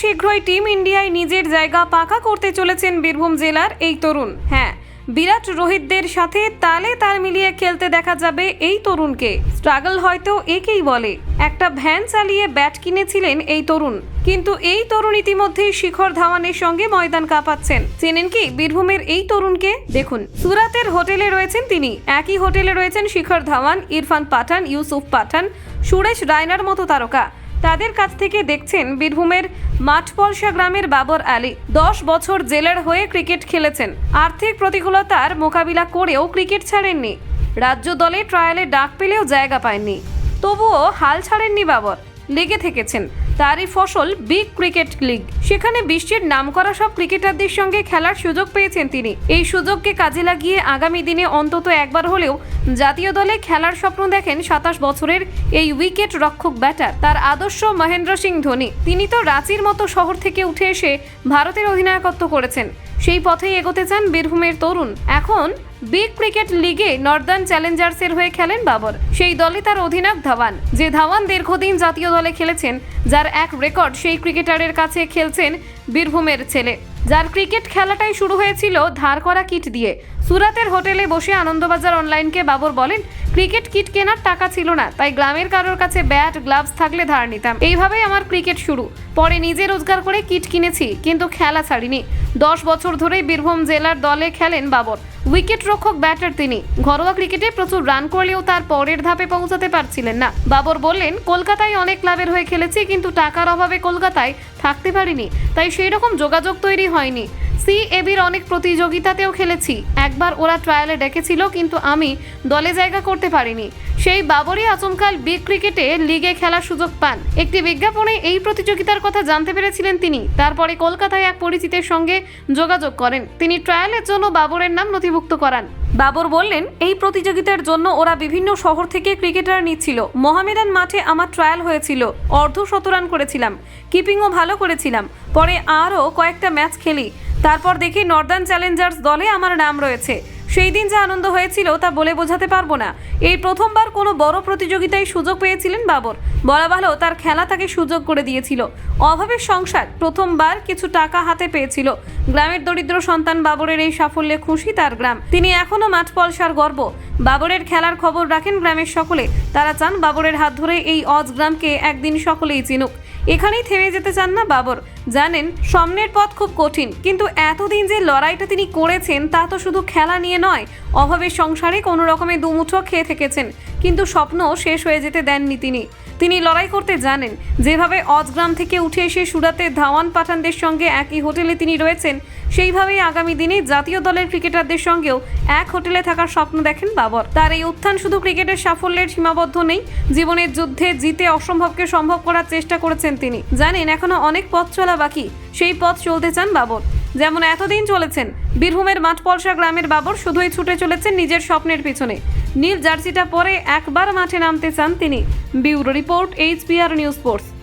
শীঘ্রই টিম ইন্ডিয়ায় নিজের জায়গা পাকা করতে চলেছেন বীরভূম জেলার এই তরুণ। হ্যাঁ বিরাট রোহিতদের সাথে তালে তাল মিলিয়ে খেলতে দেখা যাবে এই তরুণকে। স্ট্রাগল হয়তো একেই বলে, একটা ভ্যান চালিয়ে ব্যাট কিনেছিলেন এই তরুণ। কিন্তু এই তরুণ ইতিমধ্যেই শিখর ধাওয়ানের সঙ্গে ময়দান কাঁপাচ্ছেন। চেনেন কি বীরভূমের এই তরুণকে? দেখুন, সুরাতের হোটেলে রয়েছেন তিনি। একই হোটেলে রয়েছেন শিখর ধাওয়ান, ইরফান পাঠান, ইউসুফ পাঠান, সুরেশ রায়নার মতো তারকা। তাদের কাছ থেকে দেখছেন বীরভূমের মাঠপলসা গ্রামের বাবর আলী। দশ বছর জেলার হয়ে ক্রিকেট খেলেছেন। আর্থিক প্রতিকূলতার মোকাবিলা করেও ক্রিকেট ছাড়েননি। রাজ্য দলে ট্রায়ালে ডাক পেলেও জায়গা পায়নি তবুও হাল ছাড়েননি বাবর। লেগে থেকেছেন। তারই ফসল বিগ ক্রিকেট লিগ। সেখানে বিশ্বের নামকরা সব ক্রিকেটারদের সঙ্গে খেলার সুযোগ পেয়েছেন তিনি। এই সুযোগকে কাজে লাগিয়ে আগামী দিনে অন্তত একবার হলেও জাতীয় দলে খেলার স্বপ্ন দেখেন সাতাশ বছরের এই উইকেট রক্ষক ব্যাটার। তার আদর্শ মহেন্দ্র সিং ধোনি। তিনি তো রাঁচির মতো শহর থেকে উঠে এসে ভারতের অধিনায়কত্ব করেছেন। সেই পথেই এগোতে চান বীরভূমের তরুণ। এখন বিগ ক্রিকেট লিগে নর্দার্ন চ্যালেঞ্জার্সের হয়ে খেলেন বাবর। সেই দলে তার অধিনায়ক ধাওয়ান। যে ধাওয়ান দীর্ঘদিন জাতীয় দলে খেলেছেন, যার এক রেকর্ড সেই ক্রিকেটারের কাছে খেলছেন বীরভূমের ছেলে। যার ক্রিকেট খেলাটাই শুরু হয়েছিল ধার করা কিট দিয়ে। সুরাতের হোটেলে বসে আনন্দবাজার অনলাইনকে বাবর বলেন, ক্রিকেট কিট কেনার টাকা ছিল না, তাই গ্রামের কারোর কাছে ব্যাট, গ্লাভস থাকলে ধার নিতাম। এইভাবেই আমার ক্রিকেট শুরু। পরে নিজে রোজগার করে কিট কিনেছি, কিন্তু খেলা ছাড়িনি। দশ বছর ধরেই বীরভূম জেলার দলে খেলেন বাবর। উইকেট রক্ষক ব্যাটার তিনি। ঘরোয়া ক্রিকেটে প্রচুর রান করলেও তার পরের ধাপে পৌঁছাতে পারছিলেন না। বাবর বললেন, কলকাতায় অনেক ক্লাবের হয়ে খেলেছি, কিন্তু টাকার অভাবে কলকাতায় থাকতে পারিনি, তাই সেই রকম যোগাযোগ তৈরি হয়নি। সি এবির অনেক প্রতিযোগিতাতেও খেলেছি। একবার ওরা ট্রায়ালে ডেকেছিল, কিন্তু আমি দলে জায়গা করতে পারিনি। সেই বাবরই আচমকাল বিগ ক্রিকেটে লিগে খেলার সুযোগ পান। একটি বিজ্ঞাপনে এই প্রতিযোগিতার কথা জানতে পেরেছিলেন তিনি। তারপরে কলকাতায় এক পরিচিতের সঙ্গে যোগাযোগ করেন। তিনি ট্রায়ালের জন্য বাবরের নাম নথিভুক্ত করান। বাবর বললেন, এই প্রতিযোগিতার জন্য ওরা বিভিন্ন শহর থেকে ক্রিকেটার নিচ্ছিল। মোহামেডান মাঠে আমার ট্রায়াল হয়েছিল। অর্ধ শতরান করেছিলাম। কিপিংও ভালো করেছিলাম। পরে আরও কয়েকটা ম্যাচ খেলি। তারপর দেখি নর্দার্ন চ্যালেঞ্জার্স দলে আমার নাম রয়েছে। সেই দিন যে আনন্দ হয়েছিল তা বলে বোঝাতে পারব না। এই প্রথমবার কোনো বড় প্রতিযোগিতায় সুযোগ পেয়েছিলেন বাবর। বলা ভালো, তার খেলা তাকে সুযোগ করে দিয়েছিল। অভাবের সংসার, প্রথমবার কিছু টাকা হাতে পেয়েছিল। গ্রামের দরিদ্র সন্তান বাবরের এই সাফল্যে খুশি তার গ্রাম। তিনি এখনও মাঠ পলসার গর্ব। বাবরের খেলার খবর রাখেন গ্রামের সকলে। তারা চান বাবরের হাত ধরে এই অজ গ্রামকে একদিন সকলেই চিনুক। এখানেই থেমে যেতে চান না বাবর। জানেন, সামনের পথ খুব কঠিন। কিন্তু এতদিন যে লড়াইটা তিনি করেছেন, তা তো শুধু খেলা নিয়ে নয়। অভাবের সংসারে কোনো রকমে দুমুঠো খেয়ে থেকেছেন, কিন্তু স্বপ্ন শেষ হয়ে যেতে দেননি তিনি। তিনি লড়াই করতে জানেন, যেভাবে অজগ্রাম থেকে উঠে এসে সুরাতে ধাওয়ান পাঠানদের সঙ্গে একই হোটেলে তিনি রয়েছেন, সেইভাবেই আগামী দিনে জাতীয় দলের ক্রিকেটারদের সঙ্গেও এক হোটেলে থাকার স্বপ্ন দেখেন বাবর। তার এই উত্থান শুধু ক্রিকেটের সাফল্যের সীমাবদ্ধ নেই, জীবনের যুদ্ধে জিতে অসম্ভবকে সম্ভব করার চেষ্টা করেছেন তিনি। জানেন, এখনও অনেক পথ চলা বাকি, সেই পথ চলতে চান বাবর। যেমন এতদিন চলেছেন। বীরভূমের মাঠপলসা গ্রামের বাবর শুধুই ছুটে চলেছেন নিজের স্বপ্নের পিছনে। নীল জার্সিটা পরে একবার মাঠে নামতে চান তিনি। Bureau report HPR news sports.